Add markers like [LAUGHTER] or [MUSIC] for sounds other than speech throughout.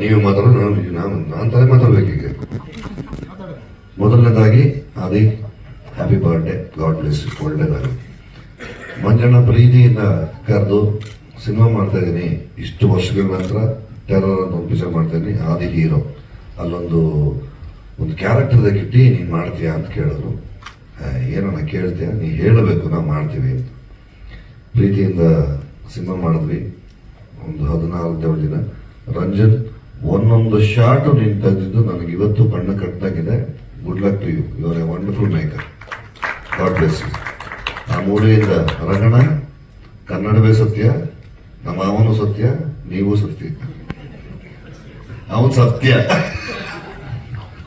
ನೀವು ಮಾತಾಡೋ ನಾನು ನಾನು ನಾನು ತಲೆ ಮಾತಾಡ್ಬೇಕೀಗ. ಮೊದಲನೇದಾಗಿ Adi happy birthday God bless ಒಳ್ಳೇದಾಗಿ Manjanna ಪ್ರೀತಿಯಿಂದ ಕರೆದು ಸಿನಿಮಾ ಮಾಡ್ತಾ ಇದ್ದೀನಿ. ಇಷ್ಟು ವರ್ಷಗಳ ನಂತರ ಟೆರರ್ ಅಂತ ಒಂದು ಪಿಕ್ಚರ್ ಮಾಡ್ತಾ ಆದಿ ಹೀರೋ. ಅಲ್ಲೊಂದು, ಒಂದು ಕ್ಯಾರೆಕ್ಟರ್ ದಕ್ಕಿಟ್ಟು ನೀನು ಮಾಡ್ತೀಯಾ ಅಂತ ಕೇಳಿದ್ರು. ಏನೋ ನಾನು ಕೇಳ್ತೀಯ? ನೀ ಹೇಳಬೇಕು, ನಾವು ಮಾಡ್ತೀವಿ ಅಂತ. ಪ್ರೀತಿಯಿಂದ ಸಿನಿಮಾ ಮಾಡಿದ್ವಿ. ಒಂದು ಹದಿನೇಳು ದಿನ. ರಂಜನ್, ಒಂದೊಂದು ಶಾರ್ಟ್ ನೀನು ತೆಗೆದಿದ್ದು ನನಗೆ ಇವತ್ತು ಬಣ್ಣ ಕಟ್ಟಾಗಿದೆ. Good luck to you you are a wonderful maker God bless you ಆ ಮೂಲೆಯಿಂದ ರಂಗಣ ಕನ್ನಡವೇ ಸತ್ಯ ನಮ್ಮ ಅವನು ಸತ್ಯ, ನೀವು ಸತ್ಯ. ಅವನು ಸತ್ಯ.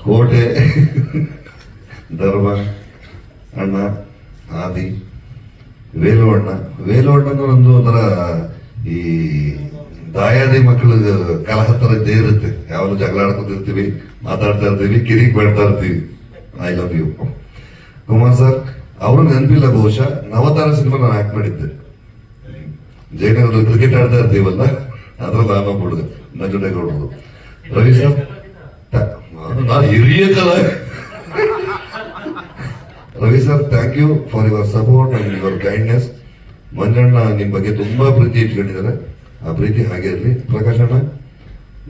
ಕೋಟೆ, ಧರ್ಮ, ಅಣ್ಣ, ಆದಿ ವೇಲು ಅಣ್ಣ ವೇಲು ಅಣ್ಣನ ಒಂದು ಒಂಥರ ಈ ದಾಯಾದಿ ಮಕ್ಕಳ ಕಲಹ ಇದ್ದೇ ಇರುತ್ತೆ. ಯಾವಾಗಲೂ ಜಗಳ ಆಡ್ಕೊತಿರ್ತೀವಿ ಮಾತಾಡ್ತಾ ಇರ್ತೀವಿ, ಕಿರಿಕ್ ಬೆಳ್ತಾ ಇರ್ತೀವಿ. I love you Kumar sir, ಅವರು ನೆನಪಿಲ್ಲ ಬಹುಶಃ, ನವತಾರ ಸಿನಿಮಾ ನಾನು ಆಕ್ಟ್ ಮಾಡಿದ್ದೆ. ಜಯನಗರದಲ್ಲಿ ಕ್ರಿಕೆಟ್ ಆಡ್ತಾ ಇರ್ತೀವಲ್ಲ, ಅದ್ರಲ್ಲಿ ನಾನು ಕೊಡುದು ನಂಜುಡೇಗೌಡರು ರವಿ ಸರ್ ನಾನು ಹಿರಿಯ ಕಲ [LAUGHS] Ravi sir thank you for your support and your kindness Manjanna ನಿಮ್ಮ ಬಗ್ಗೆ ತುಂಬಾ ಪ್ರೀತಿ ಇಟ್ಕೊಂಡಿದ್ದಾರೆ. ಆ ಪ್ರೀತಿ ಹಾಗೆ ಇರಲಿ. ಪ್ರಕಾಶ್ ಅಣ್ಣ,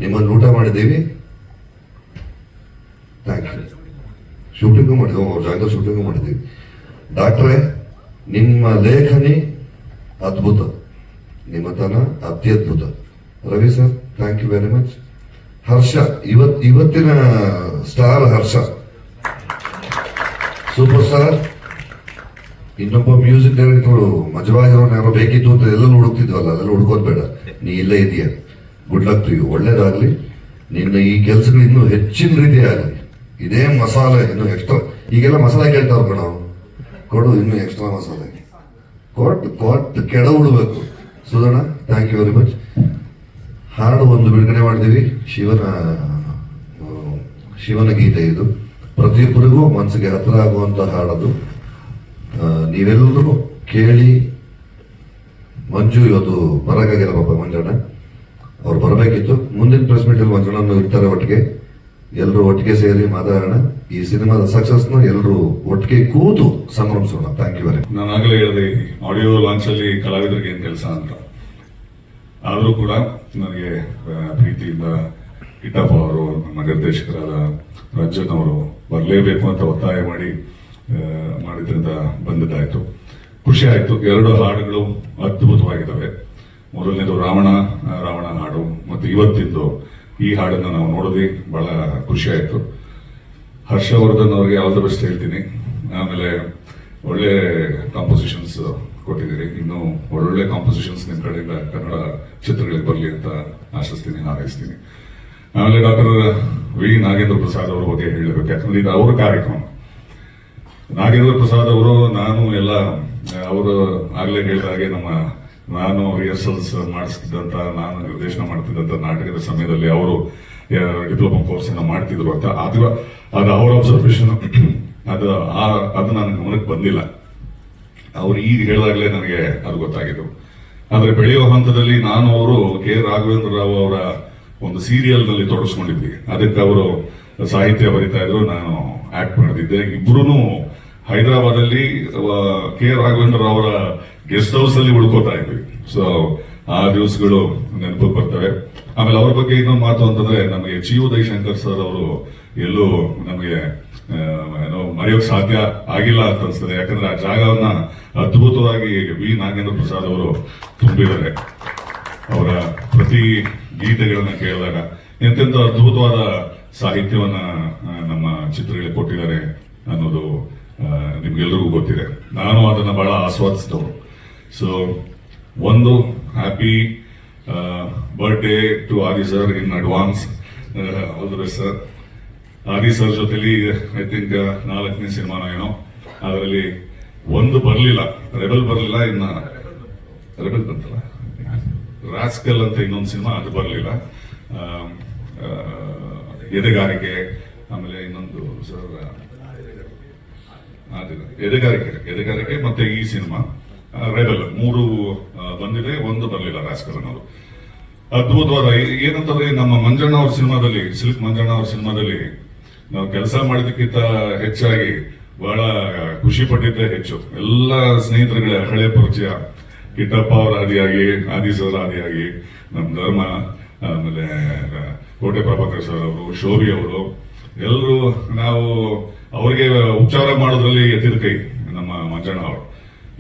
ನಿಮ್ಮನ್ನು ಊಟ ಮಾಡಿದ್ದೀವಿ. ಶೂಟಿಂಗ್ ಮಾಡಿದ್ವಿ ಅವ್ರ ಜಾಗ ಶೂಟಿಂಗು ಮಾಡಿದ್ದೀವಿ. ಡಾಕ್ಟ್ರೇ, ನಿಮ್ಮ ಲೇಖನಿ ಅದ್ಭುತ. ನಿಮ್ಮತನ ಅತ್ಯದ್ಭುತ Ravi sir thank you very much Harsha, ಇವತ್, ಇವತ್ತಿನ ಸ್ಟಾರ್ ಹರ್ಷ. ಸೂಪರ್ ಸ್ಟಾರ್ ಇನ್ನೊಬ್ಬ ಮ್ಯೂಸಿಕ್ ಡೈರೆಕ್ಟರ್ ಮಜವಾಗಿರೋನ್ ಯಾರೋ ಬೇಕಿತ್ತು ಅಂತ ಎಲ್ಲ ಹುಡುಕ್ತಿದ್ವಲ್ಲ, ಅದೆಲ್ಲ ಹುಡ್ಕೋದ್ ಬೇಡ. ನೀ ಇಲ್ಲೇ ಇದೆಯಾ. ಗುಡ್ ಲಕ್ ಟು ಯು ಒಳ್ಳೇದಾಗ್ಲಿ. ನಿನ್ನ ಈ ಕೆಲಸಗಳು ಇನ್ನೂ ಹೆಚ್ಚಿನ ರೀತಿ ಆಗಲಿ ಇದೇ ಮಸಾಲೆ ಇನ್ನು ಎಕ್ಸ್ಟ್ರಾ ಈಗೆಲ್ಲ ಮಸಾಲೆ ಕೇಳ್ತಾವ್ ಕಣ. ಕೊಡು ಇನ್ನು ಎಕ್ಸ್ಟ್ರಾ ಮಸಾಲೆ. ಕೊಟ್ಟು ಕೊಟ್ಟು ಕೆಡ ಉಡ್ಬೇಕು Sudhana thank you very much ಹಾಡು ಒಂದು ಬಿಡುಗಡೆ ಮಾಡಿದ್ದೀವಿ ಶಿವನ ಶಿವನ ಗೀತೆ ಇದು. ಪ್ರತಿಯೊಬ್ಬರಿಗೂ ಮನಸ್ಸಿಗೆ ಹತ್ತಿರ ಆಗುವಂತ ಹಾಡದು. ನೀವೆಲ್ಲರೂ ಕೇಳಿ ಮಂಜು ಇವತ್ತು ಬರಕಾಗಿಲ್ಲ ಪಾಪ ಮಂಜಣ್ಣ. ಅವ್ರು ಬರಬೇಕಿತ್ತು. ಮುಂದಿನ ಪ್ರೆಸ್ ಮೀಟ್ ಅಲ್ಲಿ ಮಂಜಣ್ಣ ಇರ್ತಾರೆ ಒಟ್ಟಿಗೆ. ಎಲ್ಲರೂ ಒಟ್ಟಿಗೆ ಸೇರಿ ಮಾತಾಡೋಣ. ಈ ಸಿನಿಮಾದ ನ ಎಲ್ಲರೂ ಒಟ್ಟಿಗೆ ಕೂತು ಸಂಭ್ರಮಿಸೋಣ. ಥ್ಯಾಂಕ್ ಯು ವೆರಿ ನಾನು ಆಗಲೇ ಹೇಳಿದೆ ಆಡಿಯೋ ಲಾಂಚ್ ಅಲ್ಲಿ ಕಲಾವಿದರಿಗೆ ಏನು ಕೆಲಸ ಅಂತ. ಆದರೂ ಕೂಡ ನನಗೆ ಪ್ರೀತಿಯಿಂದ ಇಟ್ಟಪ್ಪ ಅವರು, ನಮ್ಮ ನಿರ್ದೇಶಕರಾದ ರಂಜನ್ ಅವರು ಬರಲೇಬೇಕು ಅಂತ ಒತ್ತಾಯ ಮಾಡಿ ಮಾಡಿದ್ರಿಂದ ಬಂದಿದ್ದಾಯ್ತು. ಖುಷಿ ಆಯ್ತು ಎರಡು ಹಾಡುಗಳು ಅದ್ಭುತವಾಗಿದ್ದಾವೆ. ಮೊದಲನೇದು ರಾವಣ ರಾವಣ ಹಾಡು ಮತ್ತು ಇವತ್ತಿಂದು ಈ ಹಾಡನ್ನು ನಾವು ನೋಡಿದ್ವಿ. ಬಹಳ ಖುಷಿ ಆಯಿತು ಹರ್ಷವರ್ಧನ್ ಅವರಿಗೆ ದ ಬೆಸ್ಟ್ ಹೇಳ್ತೀನಿ. ಆಮೇಲೆ ಒಳ್ಳೆ ಕಾಂಪೋಸಿಷನ್ಸ್ ಕೊಟ್ಟಿದ್ದೀರಿ. ಇನ್ನು ಒಳ್ಳೊಳ್ಳೆ ಕಾಂಪೋಸಿಷನ್ಸ್ ನಿಮ್ಮ ಕಡೆಯಿಂದ ಕನ್ನಡ ಚಿತ್ರಗಳಿಗೆ ಬರಲಿ ಅಂತ ಆಶಿಸ್ತೀನಿ, ಹಾರೈಸ್ತೀನಿ. ಆಮೇಲೆ ಡಾಕ್ಟರ್ ವಿ ನಾಗೇಂದ್ರ ಪ್ರಸಾದ್ ಅವರ ಬಗ್ಗೆ ಹೇಳಬೇಕು. ಯಾಕಂದ್ರೆ ಇದು ಅವರ ಕಾರ್ಯಕ್ರಮ. ನಾಗೇಂದ್ರ ಪ್ರಸಾದ್ ಅವರು, ನಾನು, ಎಲ್ಲ, ಅವರು ಆಗಲೇ ಹೇಳಿದ ಹಾಗೆ ನಮ್ಮ ನಾನು ರಿಹರ್ಸಲ್ಸ್ ಮಾಡಿಸ್ತಿದ್ದಂತ, ನಾನು ನಿರ್ದೇಶನ ಮಾಡ್ತಿದ್ದಂತ ನಾಟಕದ ಸಮಯದಲ್ಲಿ ಅವರು ಡಿಪ್ಲೊಮಾ ಕೋರ್ಸ್ ಅನ್ನ ಮಾಡ್ತಿದ್ರು ಅಂತ. ಅದು ಅದು ಅವರ ಅಬ್ಸರ್ವೇಷನ್ ಅದು ಆ- ಅದು ನನ್ನ ಗಮನಕ್ಕೆ ಬಂದಿಲ್ಲ. ಅವರು ಈಗ ಹೇಳಿದಾಗಲೇ ನನಗೆ ಅದು ಗೊತ್ತಾಗಿದ್ದು. ಆದರೆ ಬೆಳೆಯುವ ಹಂತದಲ್ಲಿ ನಾನು ಅವರು ಕೆ. ರಾಘವೇಂದ್ರ ರಾವ್ ಅವರ ಒಂದು ಸೀರಿಯಲ್ನಲ್ಲಿ ತೊಡಗಿಸ್ಕೊಂಡಿದ್ವಿ. ಅದಕ್ಕೆ ಅವರು ಸಾಹಿತ್ಯ ಬರಿತಾ ಇದ್ರು, ನಾನು ಆಕ್ಟ್ ಮಾಡಿದ್ದೆ ಇಬ್ರು ಹೈದರಾಬಾದ್ ಅಲ್ಲಿ ಕೆ ರಾಘವೇಂದ್ರ ಅವರ ಗೆಸ್ಟ್ ಹೌಸ್ ಅಲ್ಲಿ ಉಳ್ಕೋತಾ ಇದ್ವಿ. ಸೊ ಆ ದಿವಸಗಳು ನೆನಪು ಬರ್ತವೆ. ಆಮೇಲೆ ಅವ್ರ ಬಗ್ಗೆ ಇನ್ನೊಂದು ಮಾತು ಅಂತಂದ್ರೆ, ನಮಗೆ ಜಿ ಯು ದೈಶಂಕರ್ ಸರ್ ಅವರು ಎಲ್ಲೂ ನಮಗೆ ಏನೋ ಮರೆಯೋಕ್ ಸಾಧ್ಯ ಆಗಿಲ್ಲ ಅಂತ ಅನ್ಸ್ತದೆ ಯಾಕಂದ್ರೆ ಆ ಜಾಗವನ್ನ ಅದ್ಭುತವಾಗಿ ವಿ. ನಾಗೇಂದ್ರ ಪ್ರಸಾದ್ ಅವರು ತುಂಬಿದ್ದಾರೆ. ಅವರ ಪ್ರತಿ ಗೀತೆಗಳನ್ನ ಕೇಳಿದಾಗ. ಎಂತೆಂಥ ಅದ್ಭುತವಾದ ಸಾಹಿತ್ಯವನ್ನ ನಮ್ಮ ಚಿತ್ರಗಳಿಗೆ ಕೊಟ್ಟಿದ್ದಾರೆ ಅನ್ನೋದು ನಿಮ್ಗೆಲ್ರಿಗೂ ಗೊತ್ತಿದೆ. ನಾನು ಅದನ್ನ ಬಹಳ ಆಸ್ವಾದಿಸಿದವರು ಸೊ ಒಂದು happy birthday to Adi sir in advance all sir Adi sir ಜೊತೆಲಿ ಐ ಥಿಂಕ್ ನಾಲ್ಕನೇ ಸಿನಿಮಾನ ಏನೋ. ಅದರಲ್ಲಿ ಒಂದು ಬರಲಿಲ್ಲ. ರೆಬಲ್ ಬರಲಿಲ್ಲ, ಇನ್ನ ರೆಬಲ್ ಬಂತಲ್ಲ? ರಾಸ್ಕಲ್ ಅಂತ ಇನ್ನೊಂದು ಸಿನಿಮಾ ಅದು ಬರಲಿಲ್ಲ. ಎದೆಗಾರಿಕೆ, ಆಮೇಲೆ ಇನ್ನೊಂದು ಸರ್. ಎದೆಗಾರಿಕೆ ಎದೆಗಾರಿಕೆ ಮತ್ತೆ ಈ ಸಿನಿಮಾ. ರೈಬಲ್ ಮೂರು ಬಂದಿದೆ, ಒಂದು ಬರಲಿಲ್ಲ ರಾಸ್ಕಲ್ ಅನ್ನೋದು ಅದ್ಭುತವಾದ ಏನಂತಂದ್ರೆ ನಮ್ಮ ಮಂಜಣ್ಣ ಅವ್ರ ಸಿನಿಮಾದಲ್ಲಿ, ಸಿಲ್ಕ್ ಮಂಜಣ್ಣ ಅವ್ರ ಸಿನಿಮಾದಲ್ಲಿ ನಾವು ಕೆಲಸ ಮಾಡಿದಕ್ಕಿಂತ ಹೆಚ್ಚಾಗಿ ಬಹಳ ಖುಷಿ ಪಟ್ಟಿದ್ದೆ ಹೆಚ್ಚು. ಎಲ್ಲ ಸ್ನೇಹಿತರುಗಳ ಹಳೆ ಪರಿಚಯ. ಕಿಟ್ಟಪ್ಪ ಅವರ ಆದಿಯಾಗಿ ಆದಿ ಆದಿಯಾಗಿ ನಮ್ಮ ಧರ್ಮ. ಆಮೇಲೆ ಕೋಟೆ ಪ್ರಭಾಕರ್ ಸರ್ ಅವರು, ಶೋಭಿ ಅವರು, ಎಲ್ಲರೂ ನಾವು ಅವರಿಗೆ ಉಪಚಾರ ಮಾಡೋದ್ರಲ್ಲಿ ಎತ್ತಿದ ಕೈ ನಮ್ಮ ಮಂಜಣ್ಣ ಅವರು.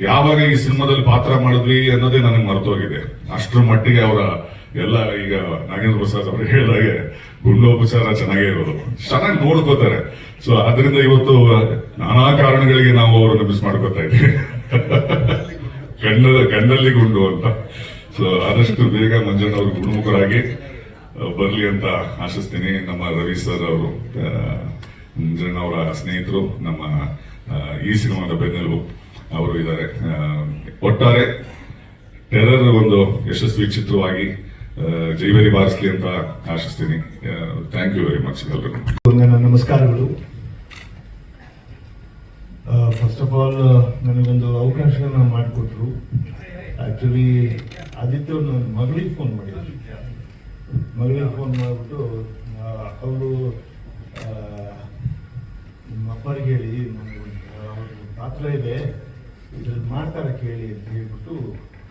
ಯಾವಾಗ ಈ ಸಿನಿಮಾದಲ್ಲಿ ಪಾತ್ರ ಮಾಡಿದ್ವಿ ಅನ್ನೋದೇ ನನಗೆ ಮರೆತೋಗಿದೆ. ಅಷ್ಟರ ಮಟ್ಟಿಗೆ ಅವರ ಎಲ್ಲ, ಈಗ ನಾಗೇಂದ್ರ ಪ್ರಸಾದ್ ಅವರು ಹೇಳಿದಾಗೆ ಗುಂಡೋಪಚಾರ ಚೆನ್ನಾಗೇ ಇರೋದು. ಚೆನ್ನಾಗಿ ನೋಡ್ಕೋತಾರೆ. ಸೊ ಅದರಿಂದ ಇವತ್ತು ನಾನಾ ಕಾರಣಗಳಿಗೆ ನಾವು ಅವರನ್ನು ಮಿಸ್ ಮಾಡ್ಕೋತಾ ಇದ್ದೀವಿ ಕಣ್ಣಲ್ಲಿ [LAUGHS] ಗುಂಡು ಅಂತ. ಆದಷ್ಟು ಬೇಗ ಮಂಜಣ್ಣ ಅವರು ಗುಣಮುಖರಾಗಿ ಬರಲಿ ಅಂತ ಆಶಿಸ್ತೀನಿ. ನಮ್ಮ ರವಿ ಸರ್ ಅವರು ಮಂಜಣ್ಣ ಅವರ ಸ್ನೇಹಿತರು, ನಮ್ಮ ಈ ಸಿನಿಮಾದ ಬೆನ್ನೆಲುಬು ಅವರು ಇದ್ದಾರೆ. ಒಟ್ಟಾರೆ ಟೆರರ್ ಒಂದು ಯಶಸ್ವಿ ಚಿತ್ರವಾಗಿ ಜೈವರಿ ಬಾರಿಸ್ಲಿ ಅಂತ ಆಶಿಸ್ತೀನಿ. ಥ್ಯಾಂಕ್ ಯು ವೆರಿ ಮಚ್ ಎಲ್ಲರಿಗೂ ನನ್ನ ನಮಸ್ಕಾರಗಳು. ಫಸ್ಟ್ ಆಫ್ ಆಲ್ ನನಗೊಂದು ಅವಕಾಶನ ಮಾಡಿಕೊಟ್ರು. ಆಕ್ಚುಲಿ ಆದಿತ್ಯ ಅವ್ರು ಮಗಳಿಗೆ ಫೋನ್ ಮಾಡಿದ್ರು. ಮಗಳಿಗೆ ಫೋನ್ ಮಾಡಿಬಿಟ್ಟು ಅವರು ನಿಮ್ಮ ಅಪ್ಪರಿಗೆ ಹೇಳಿ ನನಗೆ ಅವ್ರ ಪಾತ್ರ ಇದೆ. ಇದ್ರಲ್ಲಿ ಮಾಡ್ತಾರೆ ಕೇಳಿ ಅಂತ ಹೇಳ್ಬಿಟ್ಟು,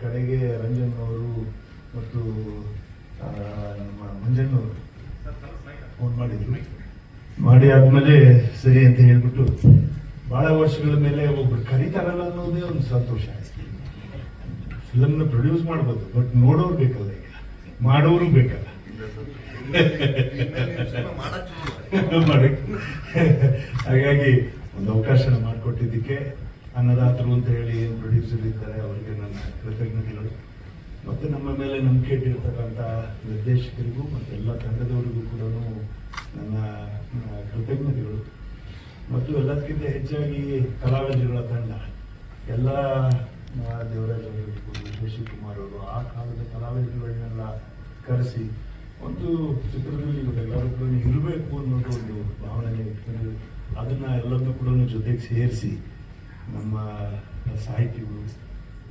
ಕಡೆಗೆ ರಂಜನ್ ಅವರು ಮತ್ತು ನಮ್ಮ ಮಂಜಣ್ಣವರು ಫೋನ್ ಮಾಡಿದ್ರು. ಮಾಡಿ ಆದ್ಮೇಲೆ ಸರಿ ಅಂತ ಹೇಳ್ಬಿಟ್ಟು, ಬಹಳ ವರ್ಷಗಳ ಮೇಲೆ ಒಬ್ರು ಕರೀತಾರಲ್ಲ ಅನ್ನೋದೇ ಒಂದು ಸಂತೋಷ ಫಿಲಮ್ನ ಪ್ರೊಡ್ಯೂಸ್ ಮಾಡ್ಬೋದು ಬಟ್ ನೋಡೋರು ಬೇಕಲ್ಲ ಈಗ. ಮಾಡೋರು ಬೇಕಲ್ಲ. [LAUGHS] ಹಾಗಾಗಿ ಒಂದು ಅವಕಾಶ ಮಾಡಿಕೊಟ್ಟಿದ್ದಕ್ಕೆ ಅನ್ನದಾತರು ಅಂತ ಹೇಳಿ ಏನು ಪ್ರೊಡ್ಯೂಸರ್ ಇದ್ದಾರೆ, ಅವರಿಗೆ ನನ್ನ ಕೃತಜ್ಞತೆಗಳು. ಮತ್ತೆ ನಮ್ಮ ಮೇಲೆ ನಂಬಿಕೆ ಇಟ್ಟಿರ್ತಕ್ಕಂಥ ನಿರ್ದೇಶಕರಿಗೂ ಮತ್ತು ಎಲ್ಲ ತಂಡದವರಿಗೂ ಕೂಡ ನನ್ನ ಕೃತಜ್ಞತೆಗಳು. ಮತ್ತು ಎಲ್ಲದಕ್ಕಿಂತ ಹೆಚ್ಚಾಗಿ ಕಲಾವಿದರುಗಳ ತಂಡ. ಎಲ್ಲ ದೇವರಾಜ್ ಅವರಿರ್ಬೋದು ಶಶಿ ಕುಮಾರ್ ಅವರು ಆ ಕಾಲದ ಕಲಾವಿದರುಗಳನ್ನೆಲ್ಲ ಕರೆಸಿ ಒಂದು ಚಿತ್ರದಲ್ಲಿ ಇವರೆಲ್ಲರೂ ಇರಬೇಕು ಅನ್ನೋದು ಒಂದು ಭಾವನೆ ಇಟ್ಕೊಂಡು ಅದನ್ನ ಎಲ್ಲರನ್ನೂ ಕೂಡ ಜೊತೆಗೆ ಸೇರಿಸಿ ನಮ್ಮ ಸಾಹಿತಿಗಳು,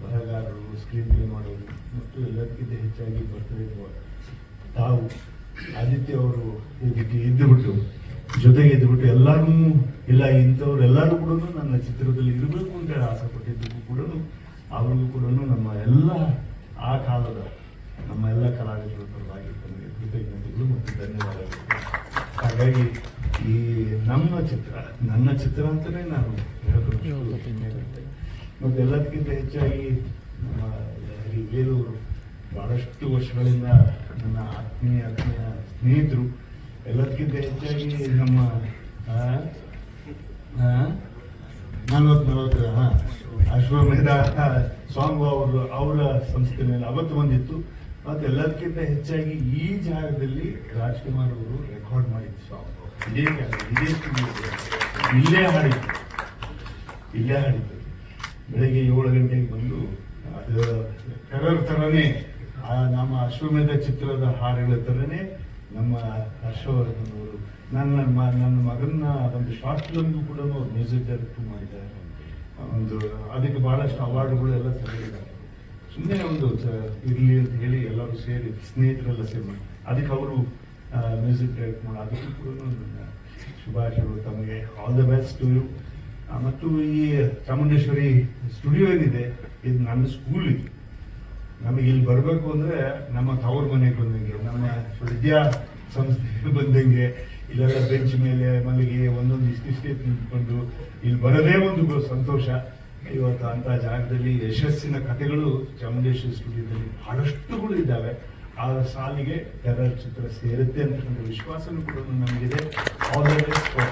ಬರಹಗಾರರು ಸ್ಕ್ರೀನ್ ಪ್ಲೇ ಮಾಡೋರು, ಮತ್ತು ಎಲ್ಲದಕ್ಕಿಂತ ಹೆಚ್ಚಾಗಿ ಬರ್ತಿರುವ ತಾವು ಆದಿತ್ಯ ಅವರು ಇದಕ್ಕೆ ಇದ್ದುಬಿಟ್ಟು ಜೊತೆಗೆ ಇದ್ದುಬಿಟ್ಟು ಎಲ್ಲರೂ ಇಲ್ಲ ಇಂಥವ್ರು ಎಲ್ಲರೂ ಕೂಡ ನನ್ನ ಚಿತ್ರದಲ್ಲಿ ಇರಬೇಕು ಅಂತ ಹೇಳಿ ಆಸೆ ಪಟ್ಟಿದ್ದಕ್ಕೂ ಕೂಡ ಅವ್ರಿಗೂ ಕೂಡ ನಮ್ಮ ಎಲ್ಲ ಆ ಕಾಲದ ನಮ್ಮ ಎಲ್ಲ ಕಲಾವಿದರ ಪರವಾಗಿ ತಮಗೆ ಕೃತಜ್ಞತೆಗಳು ಮತ್ತು ಧನ್ಯವಾದಗಳು. ಹಾಗಾಗಿ ಈ ನಮ್ಮ ಚಿತ್ರ, ನನ್ನ ಚಿತ್ರ ಅಂತಲೇ ನಾನು ಹೇಳೋದು ಮತ್ತು ಎಲ್ಲದಕ್ಕಿಂತ ಹೆಚ್ಚಾಗಿ ನಮ್ಮ ಈ ಭಾಳಷ್ಟು ವರ್ಷಗಳಿಂದ ನನ್ನ ಆತ್ಮೀಯ ಆತ್ಮೀಯ ಸ್ನೇಹಿತರು, ಎಲ್ಲದಕ್ಕಿಂತ ಹೆಚ್ಚಾಗಿ ನಮ್ಮ ನಲ್ವತ್ತು ನಲ್ವತ್ತು ಹಾ ಅಶ್ವಮೇಧ ಸಾಂಗ್ ಅವರು, ಅವರ ಸಂಸ್ಥೆಯಲ್ಲಿ ಅವತ್ತು ಬಂದಿತ್ತು ಮತ್ತು ಎಲ್ಲದಕ್ಕಿಂತ ಹೆಚ್ಚಾಗಿ ಈ ಜಾಗದಲ್ಲಿ ರಾಜ್ಕುಮಾರ್ ಅವರು ರೆಕಾರ್ಡ್ ಮಾಡಿದ್ದು ಸಾಂಗ್ ಇದೇ ಇದೇ ಇಲ್ಲೇ ಹಾಡಿದ್ದು ಇಲ್ಲೇ ಹಾಡಿದ್ದು ಬೆಳಗ್ಗೆ ಏಳು ಗಂಟೆಗೆ ಬಂದು, ಅದು ಟೆರರ್ ಥರನೇ ನಮ್ಮ ಅಶ್ವಮೇಧ ಚಿತ್ರದ ಹಾಡುಗಳ ಥರನೇ ನಮ್ಮ ಹರ್ಷವರ್ಧನ್ ಅವರು, ನನ್ನ ನನ್ನ ಮಗನ ಒಂದು ಶಾರ್ಟ್ ಕೂಡ ಅವ್ರು ಮ್ಯೂಸಿಕ್ ಡೈರೆಕ್ಟ್ ಮಾಡಿದ್ದಾರೆ ಒಂದು, ಅದಕ್ಕೆ ಬಹಳಷ್ಟು ಅವಾರ್ಡ್ಗಳು ಎಲ್ಲ ತಗೊಂಡಿದ್ದಾರೆ ಸುಮ್ಮನೆ ಒಂದು ಇರ್ಲಿ ಅಂತ ಹೇಳಿ ಎಲ್ಲರೂ ಸೇರಿ ಸ್ನೇಹಿತರೆಲ್ಲ ಸೇರಿ ಅದಕ್ಕೆ ಅವರು ಮ್ಯೂಸಿಕ್ ಡೈರೆಕ್ಟ್ ಮಾಡಿ ಅದಕ್ಕೂ ಕೂಡ ನನ್ನ ಶುಭಾಶಯಗಳು ತಮಗೆ. All the best to you ಮತ್ತು ಈ ಚಾಮುಂಡೇಶ್ವರಿ ಸ್ಟುಡಿಯೋ ಏನಿದೆ, ಇದು ನನ್ನ ಸ್ಕೂಲ್ ಇದು. ನಮಗೆ ಇಲ್ಲಿ ಬರಬೇಕು ಅಂದ್ರೆ ನಮ್ಮ ತವ್ರ ಮನೆಗೆ ಬಂದಂಗೆ, ನಮ್ಮ ವಿದ್ಯಾ ಸಂಸ್ಥೆ ಬಂದಂಗೆ, ಇಲ್ಲೆಲ್ಲ ಬೆಂಚ್ ಮೇಲೆ ಮಲ್ಲಿಗೆ ಒಂದೊಂದು ಇಷ್ಟಿಷ್ಟೇ ನಿಂತ್ಕೊಂಡು ಇಲ್ಲಿ ಬರೋದೇ ಒಂದು ಸಂತೋಷ. ಇವತ್ತು ಅಂತ ಜಾಗದಲ್ಲಿ ಯಶಸ್ಸಿನ ಕಥೆಗಳು ಚಾಮುಂಡೇಶ್ವರಿ ಸ್ಟುಡಿಯೋದಲ್ಲಿ ಬಹಳಷ್ಟುಗಳು ಇದ್ದಾವೆ. ಆ ಸಾಲಿಗೆ ಟೆರರ್ ಚಿತ್ರ ಸೇರುತ್ತೆ ಅಂತಕ್ಕಂಥ ವಿಶ್ವಾಸನೂ ಕೂಡ ನಮಗಿದೆ. All the best for